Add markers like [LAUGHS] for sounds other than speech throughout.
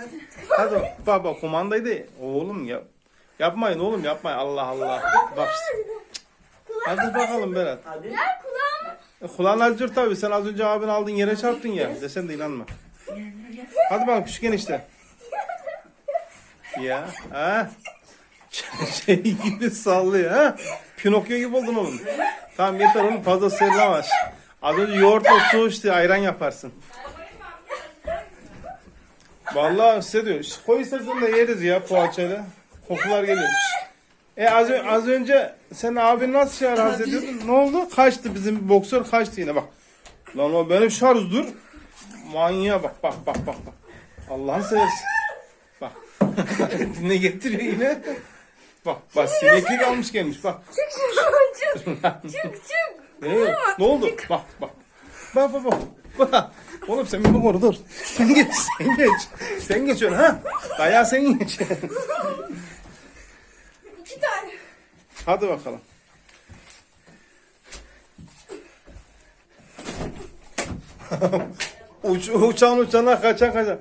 Hadi. Hadi baba kumandaydı. Oğlum yap. Yapmayın oğlum yapmayın. Allah Allah. Bak. Hadi bakalım Berat. Hadi. Ver kulağımı. E, kulağın acır tabii. Sen az önce abin aldın yere çarptın ya. Desen de inanma. Hadi bakalım küçük enişte. Ya. Ha? Şey gibi sallıyor ha. Pinokyo gibi oldun oğlum. Tamam yeter oğlum fazla sırlama. Az önce yoğurtla su işte ayran yaparsın. Vallahi size diyor. "Şş, Koy istersen de yeriz ya poğaçayla. Kokular geliyor. Şş. E az, ö- az önce sen abin nasıl şey rahatsız ediyordun? Ne oldu? Kaçtı bizim boksör kaçtı yine bak. Lan o benim şarj dur. Manyağa bak bak bak bak bak. Allah'ını seversin. Bak. [LAUGHS] ne getiriyor yine? Bak bak sineklik almış gelmiş bak. Çık şuradan çık. [LAUGHS] Çık çık. Ne, ne oldu? Bak bak. Bak bak bak. [LAUGHS] Oğlum sen bir koru dur. Sen geç sen geç. Sen geçiyorsun ha. Dayağı sen geç. İki tane. Hadi bakalım. [LAUGHS] Uç, uçan uçana kaçan kaçan.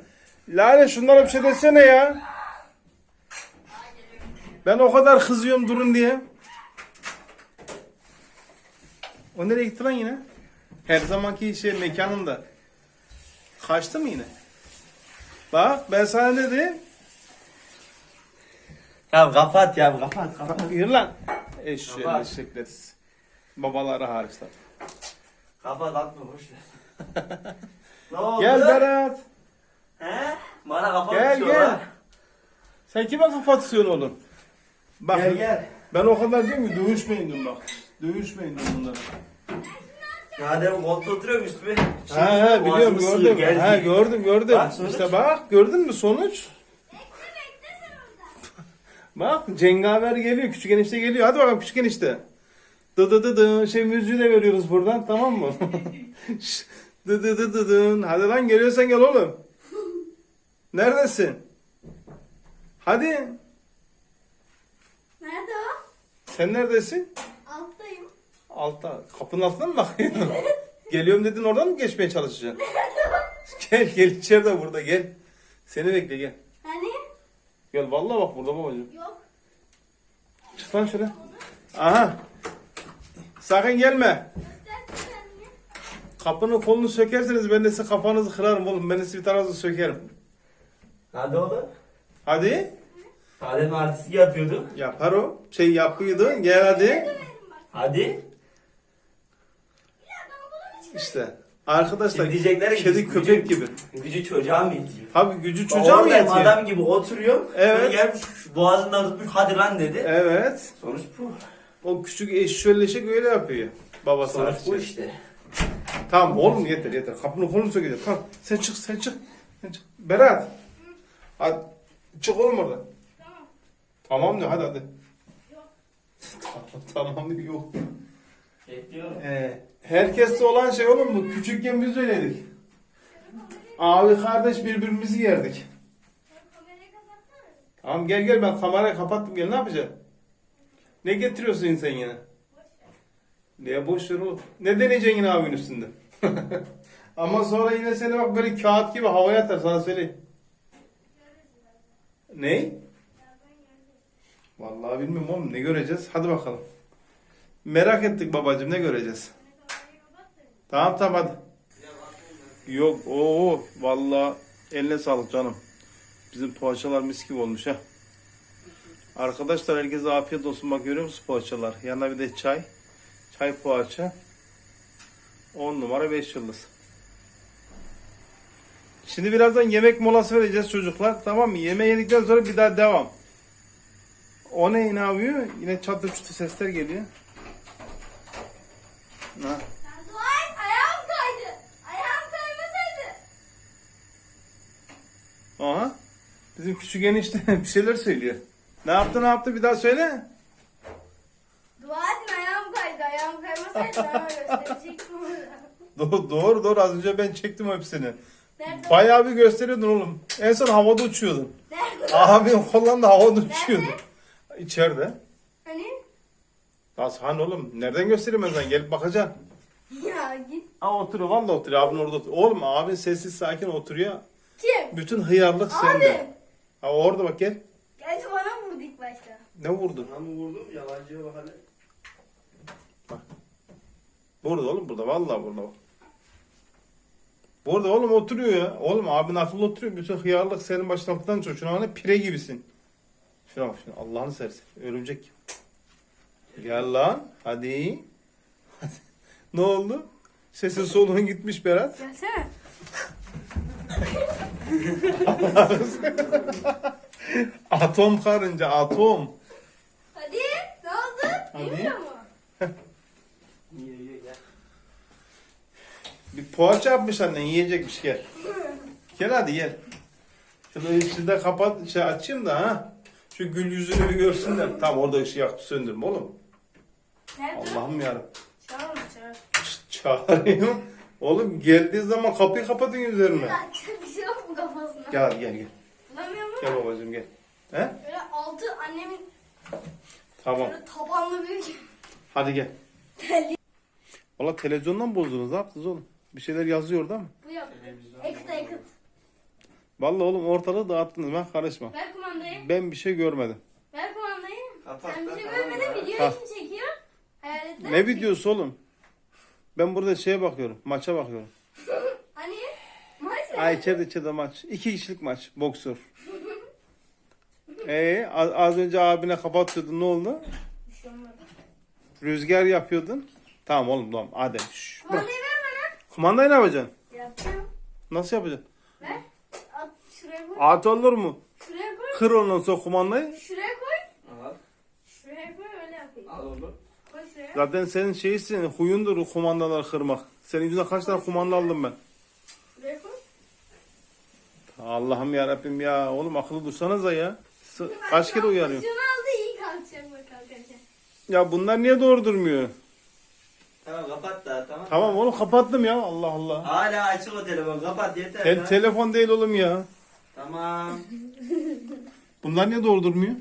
Lale şunlara bir şey desene ya. Ben o kadar kızıyorum durun diye. O nereye gitti lan yine? Her zamanki şey mekanında. Kaçtı mı yine? Bak ben sana dedim. Ya kapat ya kapat kapat. Yürü lan. Eşeğin Baba. eşekleriz. Babaları hariç tabii. Kapat atma boş ver. [LAUGHS] ne oldu? Gel Berat. He? Bana kafa Gel, tutuyor gel. lan. Sen kime kafa tutuyorsun oğlum? Bak Gel gel. ben o kadar değil mi? Dövüşmeyin diyorum bak. Dövüşmeyin diyorum bunlara. Ya demin koltuğa oturuyorum üstüme. Ha ha biliyorum gördüm. sıyır, Ha geldi. gördüm gördüm. Bak, sonuç. işte bak gördün mü sonuç? Bak cengaver geliyor küçük enişte geliyor. Hadi bakalım küçük enişte. Dı dı dı dı şey müziği de veriyoruz buradan tamam mı? [LAUGHS] Şş, dı dı dı dı dın. Hadi lan geliyorsan gel oğlum. Neredesin? Hadi. Nerede o? Sen neredesin? Alttayım. Altta. Kapının altına mı bakıyorsun? [LAUGHS] Geliyorum dedin oradan mı geçmeye çalışacaksın? [LAUGHS] gel gel içeride burada gel. Seni bekle gel. Hani? Gel vallahi bak burada babacığım. Yok. Çık lan şöyle. Aha. Sakın gelme. Kapının kolunu sökerseniz ben de size kafanızı kırarım oğlum. Ben de size bir tarafınızı sökerim. Hadi oğlum. Hadi. Adem artistlik yapıyordum. Yapar o. Şey yapıyordun. Gel hadi. Hadi. Ya ben bunu hiç İşte. Arkadaşlar Şimdi diyecekler ki kedi gücü- köpek gibi. Gücü çocuğa mı yetiyor? Abi gücü çocuğa mı Oradayım, yetiyor? adam gibi oturuyorum. Evet. Sonra gelmiş boğazından tutmuş hadi lan dedi. Evet. Sonuç bu. O küçük eşşölleşik öyle yapıyor. Babası Sonuç bu hariç. işte. Tamam oğlum yeter yeter. Kapının kolunu sökeceğim. Tamam. Sen çık sen çık. Sen çık. Berat. Hadi. Çık oğlum oradan. Tamam. Tamam diyor hadi hadi. Yok. tamam, [LAUGHS] tamam diyor yok. Bekliyorum. Ee, herkeste olan şey oğlum bu. Küçükken biz öyleydik. Abi kardeş birbirimizi yerdik. Tamam gel gel ben kamerayı kapattım gel ne yapacaksın? Ne getiriyorsun sen yine? Neye boş ver oğlum. Ne deneyeceksin yine abinin üstünde? [LAUGHS] Ama sonra yine seni bak böyle kağıt gibi havaya atar sana söyleyeyim. Ney? Vallahi bilmiyorum oğlum ne göreceğiz. Hadi bakalım. Merak ettik babacığım ne göreceğiz. Tamam tamam hadi. Yok o vallahi eline sağlık canım. Bizim poğaçalar mis gibi olmuş ha. Arkadaşlar herkese afiyet olsun. Bak görüyor musun poğaçalar? Yanına bir de çay. Çay poğaça. 10 numara 5 yıldız. Şimdi birazdan yemek molası vereceğiz çocuklar. Tamam mı? Yemeği yedikten sonra bir daha devam. O ne ne? Yine çatır çutur sesler geliyor. Sen dua et ayağım kaydı. Ayağım kaymasaydı. Aha. Bizim küçük enişte [LAUGHS] bir şeyler söylüyor. Ne yaptı ne yaptı bir daha söyle. Dua edin ayağım kaydı. Ayağım kaymasaydı gösterecektim onu. [LAUGHS] Doğru doğru, doğru. az önce ben çektim hepsini. Nerede? Bayağı bir gösteriyordun oğlum. En son havada uçuyordun. Nerede? Abim Hollanda havada uçuyordu. İçeride. Hani oğlum? Nereden göstereyim ben sana? Gelip bakacaksın. Ya git. Ha oturuyor valla oturuyor. Abin orada oturuyor. Oğlum abin sessiz sakin oturuyor. Kim? Bütün hıyarlık Abi. sende. Ha orada bak gel. Gerçi bana vurdu ilk başta. Ne vurdu? Buna mı vurdum? Yalancıya bak hele. Burada oğlum burada. Vallahi burada bak. Burada oğlum oturuyor ya. Oğlum abin akıllı oturuyor. Bütün hıyarlık senin başına falan çok. Şuna hani pire gibisin. Şuna bak şuna. Allah'ını sersin. Örümcek gibi. Gel lan. Hadi. Hadi. [LAUGHS] ne oldu? Sesin soluğun gitmiş Berat. Gelsene. [LAUGHS] Atom karınca atom. Hadi. Ne oldu? Hadi. Yemiyor mu? Niye ye gel. Bir poğaça yapmış annen yiyecekmiş gel. Gel hadi gel. Şunu içinde kapat şey açayım da ha. Şu gül yüzünü bir görsünler. Tam orada ışığı yakıp söndürme oğlum. Nerede? Allah'ım yarabbim. Çağır mı çağır? Çağırıyorum. Oğlum geldiği zaman kapıyı kapatın üzerine. Ya çok bir şey yok mu kafasına? Gel gel gel. Bulamıyor mu? Gel babacığım gel. He? Böyle altı annemin Tamam. böyle tabanlı büyük. Hadi gel. Valla televizyondan bozdunuz. Ne yaptınız oğlum? Bir şeyler yazıyor orada mı? Bu yok. Ekıt ekıt. Vallahi oğlum ortalığı dağıttınız. Ben karışma. Ver kumandayı. Ben bir şey görmedim. Ver kumandayı. Kapat Sen bir şey tamam görmedin ya. videoyu kim? Ne videosu oğlum? Ben burada şeye bakıyorum. Maça bakıyorum. Hani? Maç? Ay içeride içeride maç. İki kişilik maç. Boksör. Ee, az, az önce abine kapatıyordun ne oldu? Şey. Rüzgar yapıyordun. Tamam oğlum tamam. Hadi. Şş, bak. Kumandayı ver Kumandayı ne yapacaksın? bana. Yapacağım. Nasıl yapacaksın? Ver. At şuraya koy. At olur mu? Şuraya koy. Kır ondan sonra kumandayı. Şuraya koy. Al. Şuraya koy öyle yapayım. Al oğlum. Zaten senin şeysin, huyundur o kumandaları kırmak. Senin yüzünden kaç tane kumanda aldım ben. Allah'ım ya Rabbim ya. Oğlum akıllı dursanıza ya. S- Kaç kere uyarıyorum. Şunu aldı iyi kalkacak bak. Ya bunlar niye doğru durmuyor? Tamam kapat da tamam. Tamam oğlum kapattım ya. Allah Allah. Hala açık o telefon. Kapat yeter. Tel lan. telefon değil oğlum ya. Tamam. Bunlar niye doğru durmuyor?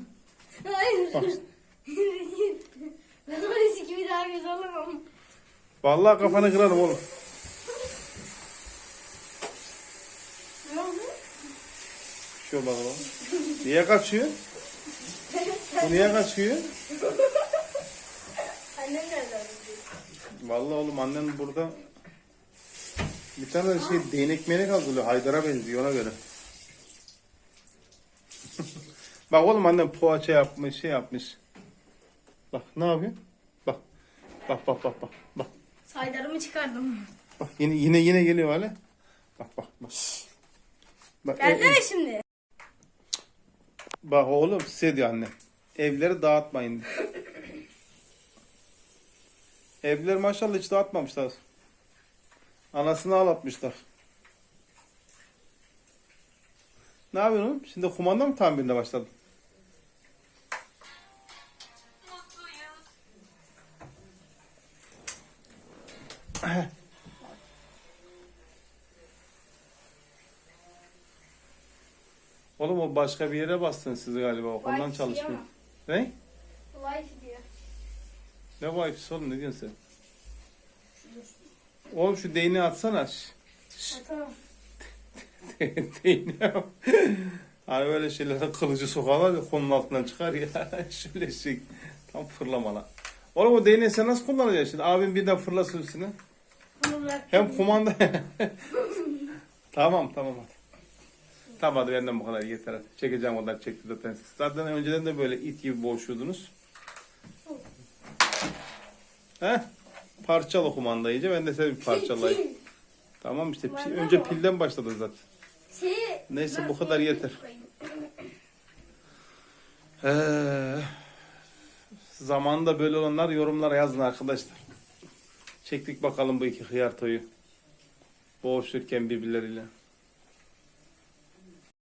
Hayır. Bak. [LAUGHS] ben o riski bir daha göz alamam. Vallahi kafanı kırarım oğlum. Ne oldu? Şu bakalım. Niye kaçıyor? Bu niye kaçıyor? Annem nereden biliyor? Vallahi oğlum annen burada bir tane de şey değnek menek hazırlıyor. Haydar'a benziyor ona göre. [LAUGHS] Bak oğlum annem poğaça yapmış, şey yapmış. Bak ne yapıyor? Bak. Bak bak bak bak. Bak. Saydarımı çıkardım. Bak yine yine yine geliyor hala. Bak bak bak. Bak, ev- Gelsene şimdi. bak oğlum size diyor anne. Evleri dağıtmayın. Evleri maşallah hiç dağıtmamışlar. Anasını ağlatmışlar. Ne yapıyorsun oğlum? Şimdi kumanda mı tamirine başladın? Oğlum o başka bir yere bastın sizi galiba. Ondan çalışmıyor. Ne? Kolay gidiyor. Ne Wi-Fi'si oğlum ne diyorsun sen? Oğlum şu değneği atsana. Şş, Ha, tamam. [LAUGHS] değneği. Hani böyle şeylere kılıcı sokarlar ya konunun altından çıkar ya. [LAUGHS] Şöyle şey. Tam fırlama lan. Oğlum o değneği sen nasıl kullanacaksın şimdi? Abim birden fırlasın üstüne. Hem kumanda... [LAUGHS] tamam tamam hadi. Tamam hadi benden bu kadar yeter hadi. Çekeceğim kadar çekti zaten. Zaten önceden de böyle it gibi boğuşuyordunuz. He? Parçalı kumanda iyice ben de seni bir parçalayayım. Pil, Tamam işte pi- Kumanda önce pilden başladı zaten. pil. Şeyi... Neyse, bu kadar bunu yeter. Ee, zamanında böyle olanlar yorumlara yazın arkadaşlar. Çektik bakalım bu iki hıyar toyu. Boğuşurken birbirleriyle.